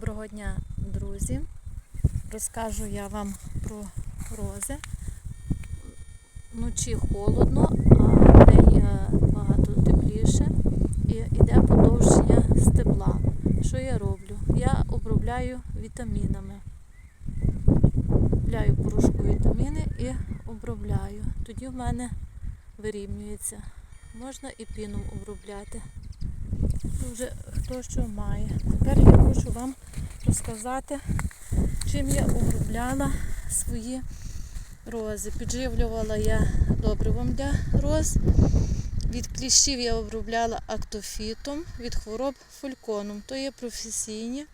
Доброго дня, друзі! Розкажу я вам про рози. Вночі холодно, а вдень е, багато тепліше і йде подовження стебла. Що я роблю? Я обробляю вітамінами. Купляю порошку вітаміни і обробляю. Тоді в мене вирівнюється. Можна і піном обробляти. Це вже хто що має. Тепер я хочу вам розказати, чим я обробляла свої рози. Підживлювала я добривом для роз. Від кліщів я обробляла актофітом, від хвороб фольконом. То є професійні.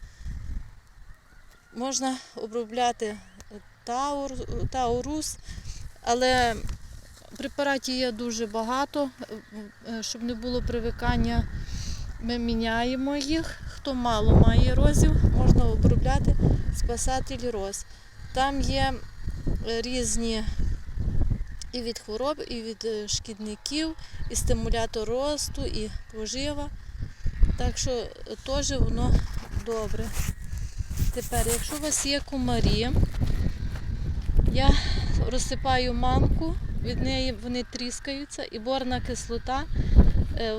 Можна обробляти таур, таурус, але препаратів є дуже багато, щоб не було привикання. Ми міняємо їх. Хто мало має розів, можна обробляти спасатель роз. Там є е, різні і від хвороб, і від е, шкідників, і стимулятор росту, і пожива. Так що е, теж воно добре. Тепер, якщо у вас є комарі, я розсипаю манку, від неї вони тріскаються, і борна кислота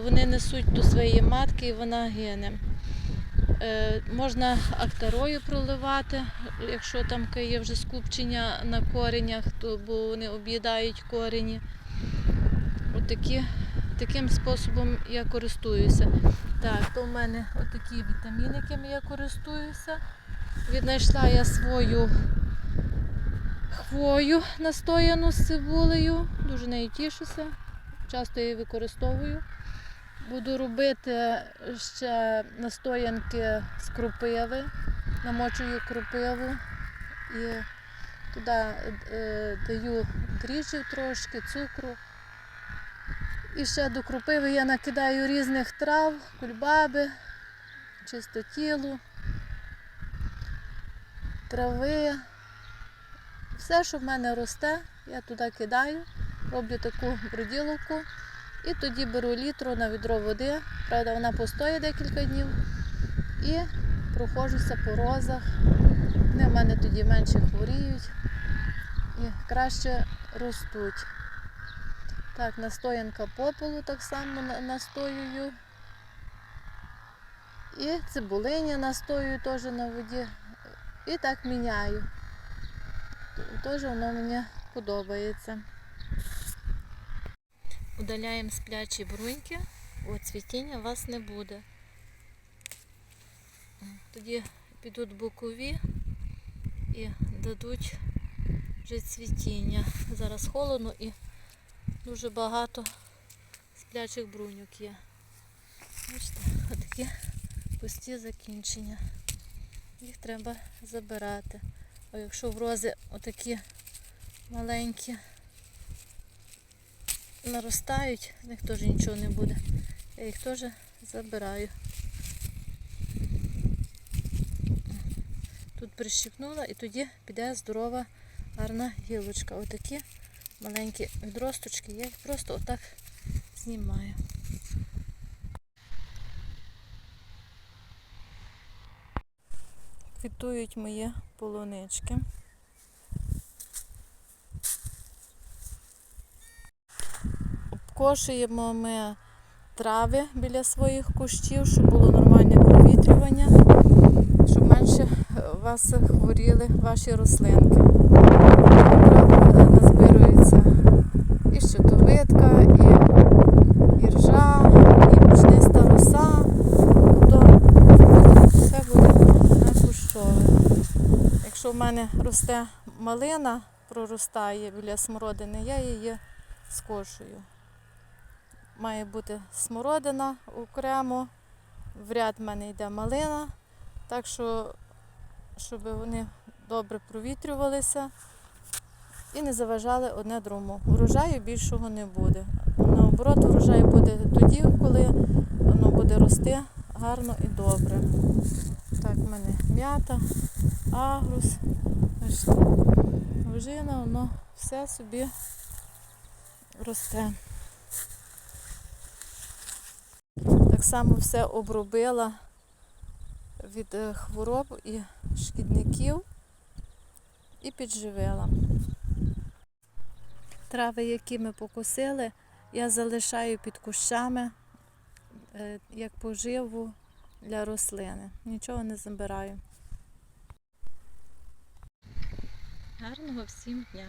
вони несуть до своєї матки і вона гине. Е, Можна актарою проливати, якщо там є вже скупчення на коренях, то, бо вони об'їдають корені. Отакі, таким способом я користуюся. Так, то в мене отакі вітаміни, якими я користуюся. Віднайшла я свою хвою настояну з цибулею. Дуже нею тішуся. Часто її використовую. Буду робити ще настоянки з крупиви. Намочую крупиву і туди е, даю дріжджів трошки, цукру. І ще до крупиви я накидаю різних трав, кульбаби, чистотілу, трави. Все, що в мене росте, я туди кидаю, роблю таку броділовку і тоді беру літру на відро води. Правда, вона постоїть декілька днів і проходжуся по розах. Вони в мене тоді менше хворіють і краще ростуть. Так, настоянка попелу так само настоюю. І цибулині настоюю теж на воді. І так міняю. Теж воно мені подобається. Удаляємо сплячі бруньки, от цвітіння у вас не буде. Тоді підуть бокові і дадуть вже цвітіння. Зараз холодно і дуже багато сплячих бруньок є. Бачите, отакі пусті закінчення. Їх треба забирати. А якщо в рози отакі маленькі наростають, з них теж нічого не буде. Я їх теж забираю. Тут прищипнула і тоді піде здорова гарна гілочка. Отакі маленькі відросточки, я їх просто отак знімаю. Квітують мої полунички. Обкошуємо ми трави біля своїх кущів, щоб було нормальне провітрювання, щоб менше вас хворіли ваші рослинки. Назбирується і щитовидка, і, і ржа, і мучниста роса. Тобто буде на кущове. Якщо в мене росте малина, проростає біля смородини, я її скошую. Має бути смородина окремо, в ряд в мене йде малина, так що, щоб вони добре провітрювалися і не заважали одне другому. Урожаю більшого не буде. Наоборот, урожай буде тоді, коли воно буде рости гарно і добре. Так, в мене м'ята, агрус, ожина, воно все собі росте. Так само все обробила від е, хвороб і шкідників і підживила. Трави, які ми покосили, я залишаю під кущами е, як поживу для рослини. Нічого не забираю. Гарного всім дня!